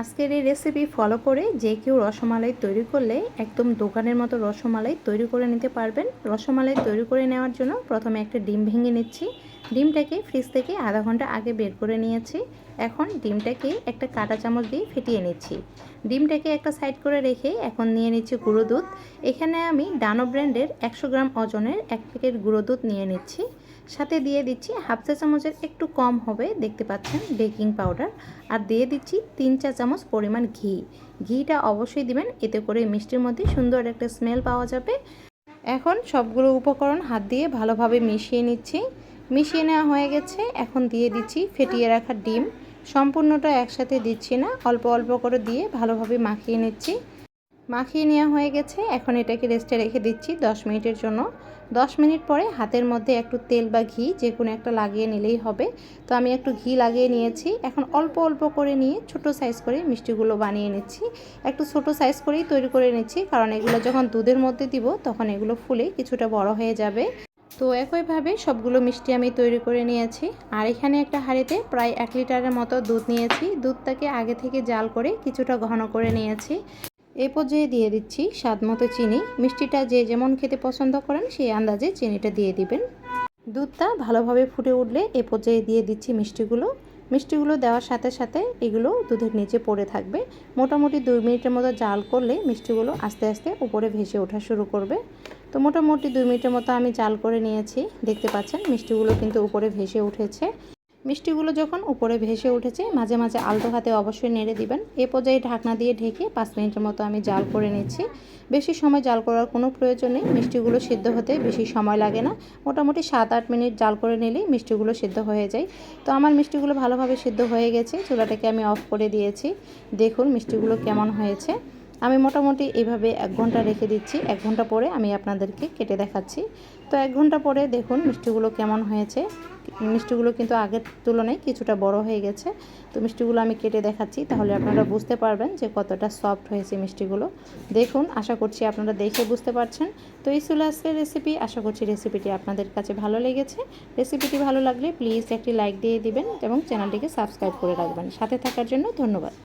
আজকের এই recipe follow করে যে কেউ রসমালাই তৈরি করলে একদম দোকানের মতো রসমালাই তৈরি করে নিতে পারবেন। রসমালাই তৈরি করে নেওয়ার জন্য প্রথমে একটা ডিম ভেঙে নিচ্ছি। ডিমটাকে ফ্রিজ থেকে আধা ঘণ্টা আগে বের করে নিয়েছি। এখন ডিমটাকে একটা কাঁটা চামচ দিয়ে ফেটিয়ে নিচ্ছি। ডিমটাকে একটা সাইড করে রেখে এখন নিয়ে নিচ্ছি গুঁড়ো দুধ। এখানে আমি ডানো ব্র্যান্ডের একশো গ্রাম ওজনের এক প্যাকেট গুঁড়ো দুধ নিয়ে নিচ্ছি। সাথে দিয়ে দিচ্ছি হাফ চা চামচের একটু কম হবে, দেখতে পাচ্ছেন, বেকিং পাউডার। আর দিয়ে দিচ্ছি তিন চা চামচ পরিমাণ ঘি। ঘিটা অবশ্যই দিবেন, এতে করে মিষ্টির মধ্যে সুন্দর একটা স্মেল পাওয়া যাবে। এখন সবগুলো উপকরণ হাত দিয়ে ভালোভাবে মিশিয়ে নিচ্ছি। মিশিয়ে নেওয়া হয়ে গেছে, এখন দিয়ে দিচ্ছি ফেটিয়ে রাখা ডিম। সম্পূর্ণটা একসাথে দিচ্ছি না, অল্প অল্প করে দিয়ে ভালোভাবে মাখিয়ে নিচ্ছি। মাখিয়ে নেওয়া হয়ে গেছে। এখন এটাকে রেস্টে রেখে দিচ্ছি 10 মিনিটের জন্য। 10 মিনিট পরে হাতের মধ্যে একটু তেল বা ঘি যে কোনো একটা লাগিয়ে নিলেই হবে। তো আমি একটু ঘি লাগিয়ে নিয়েছি। এখন অল্প অল্প করে নিয়ে ছোট সাইজ করে মিষ্টিগুলো বানিয়ে নিচ্ছি। একটু ছোট সাইজ করেই তৈরি করে নিচ্ছি। কারণ এগুলো যখন দুধের মধ্যে দিব তখন এগুলো ফুলে কিছুটা বড় হয়ে যাবে। তো একইভাবে সবগুলো মিষ্টি আমি তৈরি করে নিয়েছি। আর এখানে একটা হাঁড়িতে প্রায় এক লিটারের মতো দুধ নিয়েছি। দুধটাকে আগে থেকে জাল করে কিছুটা ঘন করে নিয়েছি। এই পর্যায়ে দিয়ে দিচ্ছি স্বাদ মতো চিনি। মিষ্টিটা যে যেমন খেতে পছন্দ করেন, সেই আন্দাজে চিনিটা দিয়ে দিবেন। দুধটা ভালোভাবে ফুটে উঠলে এ পর্যায়ে দিয়ে দিচ্ছি মিষ্টিগুলো। মিষ্টিগুলো দেওয়ার সাথে সাথে এগুলো দুধের নিচে পড়ে থাকবে। মোটামুটি দুই মিনিটের মতো জাল করলে মিষ্টিগুলো আস্তে আস্তে উপরে ভেসে ওঠা শুরু করবে। তো মোটামুটি দুই মিনিটের মতো আমি জাল করে নিয়েছি। দেখতে পাচ্ছেন, মিষ্টিগুলো কিন্তু উপরে ভেসে উঠেছে। মিষ্টিগুলো যখন উপরে ভেসে উঠেছে, মাঝে মাঝে আলতো হাতে অবশ্যই নেড়ে দিবেন। এ পর্যায়ে ঢাকনা দিয়ে ঢেকে পাঁচ মিনিটের মতো আমি জাল করে নিচ্ছি। বেশি সময় জাল করার কোনো প্রয়োজন নেই। মিষ্টিগুলো সিদ্ধ হতে বেশি সময় লাগে না। মোটামুটি সাত আট মিনিট জাল করে নিলেই মিষ্টিগুলো সিদ্ধ হয়ে যায়। তো আমার মিষ্টিগুলো ভালোভাবে সিদ্ধ হয়ে গেছে। চুলাটাকে আমি অফ করে দিয়েছি। দেখুন মিষ্টিগুলো কেমন হয়েছে। আমি মোটামুটি এইভাবে এক ঘণ্টা রেখে দিচ্ছি। এক ঘণ্টা পরে আমি আপনাদেরকে কেটে দেখাচ্ছি। তো এক ঘণ্টা পরে দেখুন মিষ্টিগুলো কেমন হয়েছে। মিষ্টিগুলো কিন্তু আগের তুলনায় কিছুটা বড় হয়ে গেছে। তো মিষ্টিগুলো আমি কেটে দেখাচ্ছি, তাহলে আপনারা বুঝতে পারবেন যে কতটা সফট হয়েছে মিষ্টিগুলো। দেখুন, আশা করছি আপনারা দেখে বুঝতে পারছেন। তো এই ছিল আজকের রেসিপি আশা করছি রেসিপিটি আপনাদের কাছে ভালো লেগেছে। রেসিপিটি ভালো লাগলে প্লিজ একটি লাইক দিয়ে দিবেন এবং চ্যানেলটিকে সাবস্ক্রাইব করে রাখবেন। সাথে থাকার জন্য ধন্যবাদ।